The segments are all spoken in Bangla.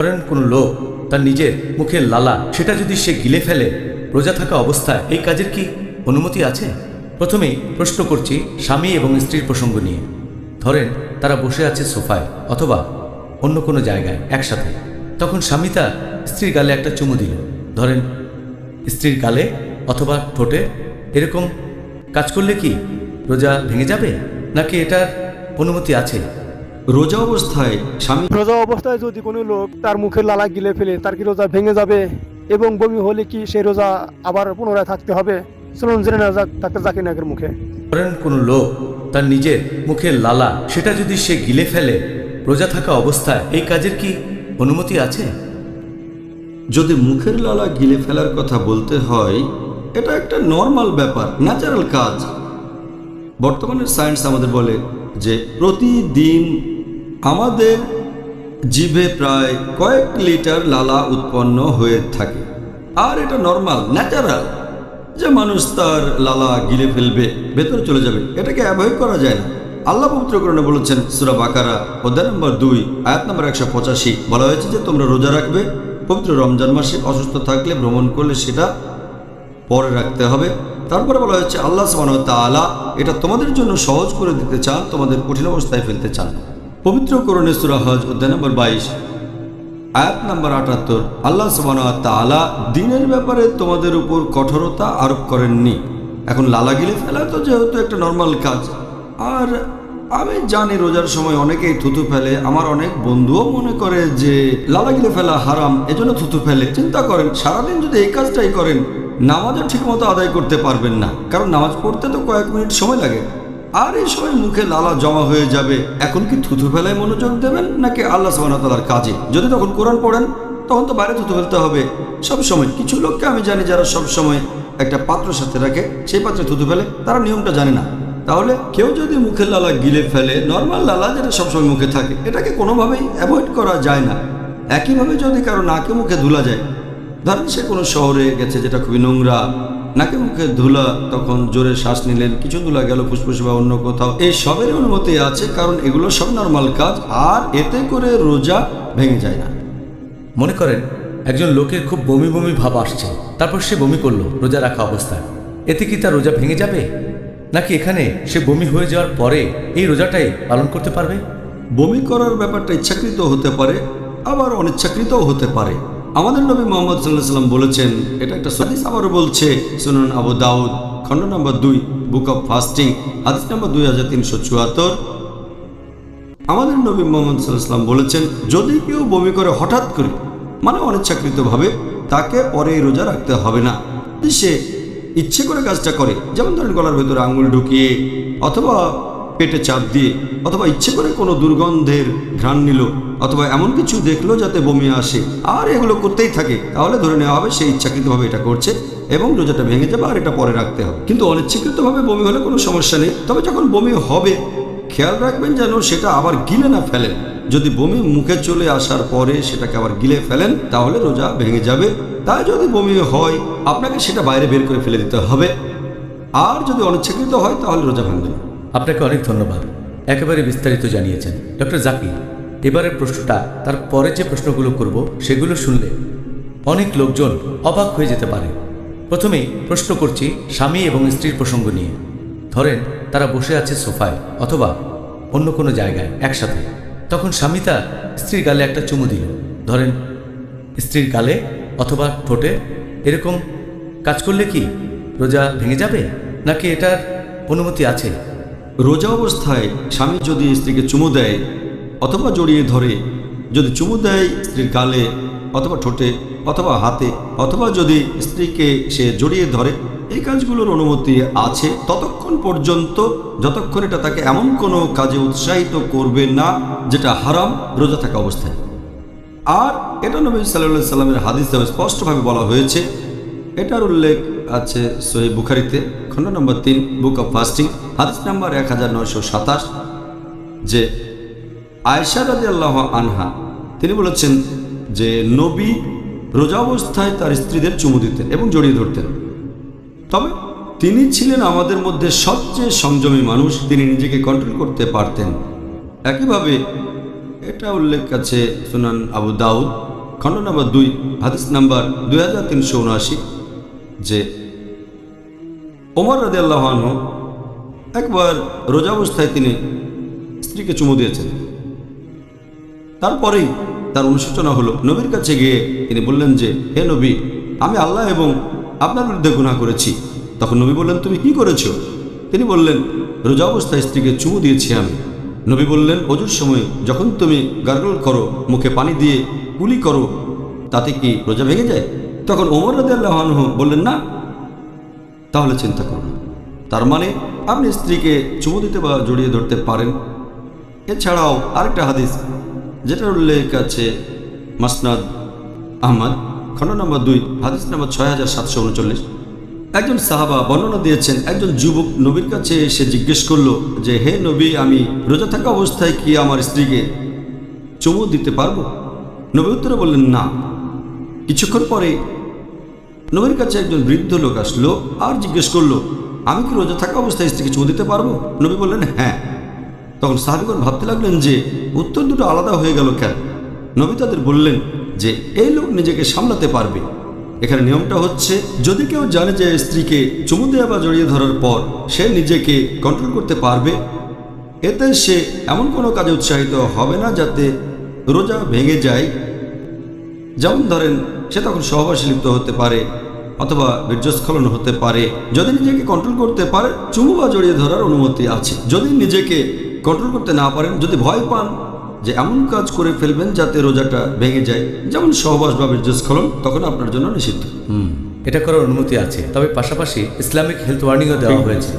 ধরেন কোনো লোক তার নিজের মুখের লালা, সেটা যদি সে গিলে ফেলে, রোজা থাকা অবস্থায়, এই কাজের কি অনুমতি আছে? প্রথমেই প্রশ্ন করছি স্বামী এবং স্ত্রীর প্রসঙ্গ নিয়ে। ধরেন তারা বসে আছে সোফায় অথবা অন্য কোনো জায়গায় একসাথে। তখন স্বামী তার স্ত্রীর গালে একটা চুমু দিল। ধরেন স্ত্রীর গালে অথবা ঠোঁটে এরকম কাজ করলে কি রোজা ভেঙে যাবে? নাকি এটার অনুমতি আছে? রোজা অবস্থায় স্বামী রোজা অবস্থায় যদি কোনো লোক তার মুখের লালা গিলে ফেলে তার কি রোজা ভেঙে যাবে? এবং বমি হলে কি সেই রোজা আবার পুনরায় থাকতে হবে? চলুন জেনে না যাক ডাক্তার জাকির নায়কের মুখে। ধরেন কোনো লোক তার নিজের মুখের লালা সেটা যদি সে গিলে ফেলে রোজা থাকা অবস্থায় এই কাজের কি অনুমতি আছে? যদি মুখের লালা গিলে ফেলার কথা বলতে হয় এটা একটা নর্মাল ব্যাপার ন্যাচারাল কাজ। বর্তমানের সায়েন্স আমাদের বলে যে প্রতিদিন আমাদের জিভে প্রায় কয়েক লিটার লালা উৎপন্ন হয়ে থাকে। আর এটা নর্মাল ন্যাচারাল যে মানুষ তার লালা গিলে ফেলবে, ভেতরে চলে যাবে, এটাকে অ্যাভয়েড করা যায় না। আল্লাহ পবিত্রকরণে বলেছেন, সুরা বাকারা, অধ্যায় নম্বর দুই, আয়াত নম্বর একশো পঁচাশি, বলা হয়েছে যে তোমরা রোজা রাখবে, পবিত্র রমজান মাসে অসুস্থ থাকলে ভ্রমণ করলে সেটা পরে রাখতে হবে। তারপরে বলা হয়েছে, আল্লাহ সামান তালা এটা তোমাদের জন্য সহজ করে দিতে চান, তোমাদের কঠিন অবস্থায় ফেলতে চান। পবিত্র করণে সুরা হজ অধ্যায় নম্বর বাইশ, আয়াত নম্বর আটাত্তর। আল্লাহ তালা দিনের ব্যাপারে তোমাদের উপর কঠোরতা আরোপ করেননি। এখন লালা গিলে ফেলা তো যেহেতু একটা নর্মাল কাজ। আর আমি জানি রোজার সময় অনেকেই থুতু ফেলে। আমার অনেক বন্ধুও মনে করে যে লালা গিলে ফেলা হারাম, এজন্য থুতু ফেলে। চিন্তা করেন, সারাদিন যদি এই কাজটাই করেন, নামাজও ঠিকমতো আদায় করতে পারবেন না। কারণ নামাজ পড়তে তো কয়েক মিনিট সময় লাগে। আর এই সময় মুখে লালা জমা হয়ে যাবে। এখন কি থুথু ফেলায় মনোযোগ দেবেন, নাকি আল্লাহ সাবানতালার কাজে? যদি তখন কোরআন পড়েন, তখন তো বাইরে থুতু ফেলতে হবে। সব সময় কিছু লোককে আমি জানি যারা সব সময় একটা পাত্র সাথে রাখে, সেই পাত্রে থুতু ফেলে, তারা নিয়মটা জানে না। তাহলে কেউ যদি মুখের লালা গিলে ফেলে, নর্মাল লালা যেটা সবসময় মুখে থাকে, এটাকে কোনোভাবেই অ্যাভয়েড করা যায় না। একইভাবে যদি কারও নাকে মুখে ধুলা যায় ধরেন সে কোনো শহরে গেছে যেটা খুবই নোংরা নাকে মুখে ধুলা তখন জোরে শ্বাস নিলেন কিছু ধুলা গেল ফুসফুসে বা অন্য কোথাও। এই সবের অনুমতি আছে কারণ এগুলো সব নর্মাল কাজ আর এতে করে রোজা ভেঙে যায় না। মনে করেন একজন লোকের খুব বমি বমি ভাব আসছে তারপর সে বমি করল রোজা রাখা অবস্থায়। এতে কি তার রোজা ভেঙে যাবে? নাকি এখানে সে বমি হয়ে যাওয়ার পরে এই রোজাটাই পালন করতে পারবে? বমি করার ব্যাপারটা ইচ্ছাকৃত হতে পারে আবার অনিচ্ছাকৃতও হতে পারে। আমাদের নবী মোহাম্মদ সাল্লাহ সাল্লাম বলেছেন, এটা একটা সদিস আবারও বলছে, সুনান আবু দাউদ, খণ্ড নম্বর দুই, বুক অফ ফাস্টিং, হাদিস নম্বর দুই হাজার তিনশো চুয়াত্তর। আমাদের নবী মোহাম্মদ সাল্লাহ সাল্লাম বলেছেন, যদি কেউ বমি করে হঠাৎ করে মানে অনিচ্ছাকৃতভাবে, তাকে পরে রোজা রাখতে হবে না। সে ইচ্ছে করে কাজটা করে, যেমন ধরেন গলার ভেতরে আঙুল ঢুকিয়ে, অথবা পেটে চাপ দিয়ে, অথবা ইচ্ছে করে কোনো দুর্গন্ধের ঘ্রাণ নিল অথবা এমন কিছু দেখল যাতে বমি আসে। আর এগুলো করতেই থাকে। তাহলে ধরে নেওয়া হবে সে ইচ্ছাকৃতভাবে এটা করছে এবং রোজাটা ভেঙে যাবে আর এটা পরে রাখতে হবে। কিন্তু অনিচ্ছাকৃতভাবে বমি হলে কোনো সমস্যা নেই। তবে যখন বমি হবে, খেয়াল রাখবেন যেন সেটা আবার গিলে না ফেলেন। যদি বমি মুখে চলে আসার পরে সেটাকে আবার গিলে ফেলেন, তাহলে রোজা ভেঙে যাবে। তাই যদি বমি হয়, আপনাকে সেটা বাইরে বের করে ফেলে দিতে হবে। আর যদি অনিচ্ছাকৃত হয়, তাহলে রোজা ভাঙবে আপনাকে অনেক ধন্যবাদ। একেবারে বিস্তারিত জানিয়েছেন। ডক্টর জাকির। এবারের প্রশ্নটা, তার পরে যে প্রশ্নগুলো করব, সেগুলো শুনলে অনেক লোকজন অবাক হয়ে যেতে পারে। প্রথমেই প্রশ্ন করছি স্বামী এবং স্ত্রীর প্রসঙ্গ নিয়ে। ধরেন, তারা বসে আছে সোফায় অথবা অন্য কোনো জায়গায় একসাথে। তখন স্বামী তার স্ত্রীর গালে একটা চুমু দিল। ধরেন, স্ত্রীর গালে অথবা ঠোঁটে এরকম কাজ করলে কি রোজা ভেঙে যাবে? নাকি এটার অনুমতি আছে? রোজা অবস্থায় স্বামী যদি স্ত্রীকে চুমু দেয় অথবা জড়িয়ে ধরে, যদি চুমু দেয় স্ত্রীর গালে, অথবা ঠোঁটে, অথবা হাতে, অথবা যদি স্ত্রীকে সে জড়িয়ে ধরে, এই কাজগুলোর অনুমতি আছে ততক্ষণ পর্যন্ত, যতক্ষণ এটা তাকে এমন কোনো কাজে উৎসাহিত করবে না যেটা হারাম, রোজা থাকা অবস্থায়। আর এটা নবী সাল্লাহ সাল্লামের হাদিসে স্পষ্টভাবে বলা হয়েছে। এটার উল্লেখ আছে সহি বুখারিতে, খণ্ড নম্বর তিন, বুক অফ ফাস্টিং, হাদিস নাম্বার এক হাজার নয়শো সাতাশ, যে আয়সা রাজি আল্লাহ আনহা, তিনি বলেছেন যে নবী রোজা অবস্থায় তার স্ত্রীদের চুমু দিতেন এবং জড়িয়ে ধরতেন। তবে তিনি ছিলেন আমাদের মধ্যে সবচেয়ে সংযমী মানুষ, তিনি নিজেকে কন্ট্রোল করতে পারতেন। একইভাবে এটা উল্লেখ আছে সুনান আবু দাউদ, খণ্ড নম্বর দুই, হাদিস নাম্বার দুই হাজার তিনশো উনআশি, যে ওমর রাদে আল্লাহ একবার রোজা অবস্থায় তিনি স্ত্রীকে চুমু দিয়েছেন। তারপরেই তার অনুশোচনা হলো, নবীর কাছে গিয়ে তিনি বললেন যে, হে নবী, আমি আল্লাহ এবং আপনার বিরুদ্ধে গুনাহ করেছি। তখন নবী বললেন, তুমি কি করেছ? তিনি বললেন, রোজা অবস্থায় স্ত্রীকে চুমু দিয়েছি আমি। নবী বললেন, অজুর সময় যখন তুমি গার্গল করো, মুখে পানি দিয়ে কুলি করো, তাতে কি রোজা ভেঙে যায়? তখন ওমর রাদে আল্লাহ বললেন, না, তাহলে চিন্তা করুন তার মানে আপনি স্ত্রীকে চুমু দিতে বা জড়িয়ে ধরতে পারেন। এছাড়াও আরেকটা হাদিস যেটার উল্লেখ আছে মাসনাদ আহমদ, খণ্ড নম্বর দুই, হাদিস নম্বর ছয় হাজার সাতশো উনচল্লিশ। একজন সাহাবা বর্ণনা দিয়েছেন, একজন যুবক নবীর কাছে এসে জিজ্ঞেস করল যে, হে নবী, আমি রোজা থাকা অবস্থায় কি আমার স্ত্রীকে চুমু দিতে পারব? নবী উত্তরে বললেন, না। কিছুক্ষণ পরে নবীর কাছে একজন বৃদ্ধ লোক আসলো আর জিজ্ঞেস করল, আমি কি রোজা থাকা অবস্থায় স্ত্রীকে চুমু দিতে পারব? নবী বললেন হ্যাঁ। তখন সাহাবিগণ ভাবতে লাগলেন যে, উত্তর দুটো আলাদা হয়ে গেল কেন? নবী তাদের বললেন যে, এই লোক নিজেকে সামলাতে পারবে। এখানে নিয়মটা হচ্ছে, যদি কেউ জানে যে স্ত্রীকে চুমু দেওয়া বা জড়িয়ে ধরার পর সে নিজেকে কন্ট্রোল করতে পারবে, এতে সে এমন কোনো কাজে উৎসাহিত হবে না যাতে রোজা ভেঙে যায়। যেমন ধরেন, সে তখন সহবাসে লিপ্ত হতে পারে অথবা বীর্যস্খলন হতে পারে। যদি নিজেকে কন্ট্রোল করতে পারে, চুমু বা জড়িয়ে ধরার অনুমতি আছে। যদি নিজেকে কন্ট্রোল করতে না পারেন যদি ভয় পান যে এমন কাজ করে ফেলবেন যাতে রোজাটা ভেঙে যায় যেমন সহবাস বা বীর্যস্খলন তখন আপনার জন্য নিষিদ্ধ। হুম এটা করার অনুমতি আছে তবে পাশাপাশি ইসলামিক হেলথ ওয়ার্নিংও দেওয়া হয়েছে।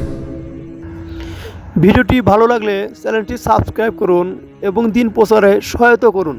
ভিডিওটি ভালো লাগলে চ্যানেলটি সাবস্ক্রাইব করুন এবং দিন প্রচারে সহায়তা করুন।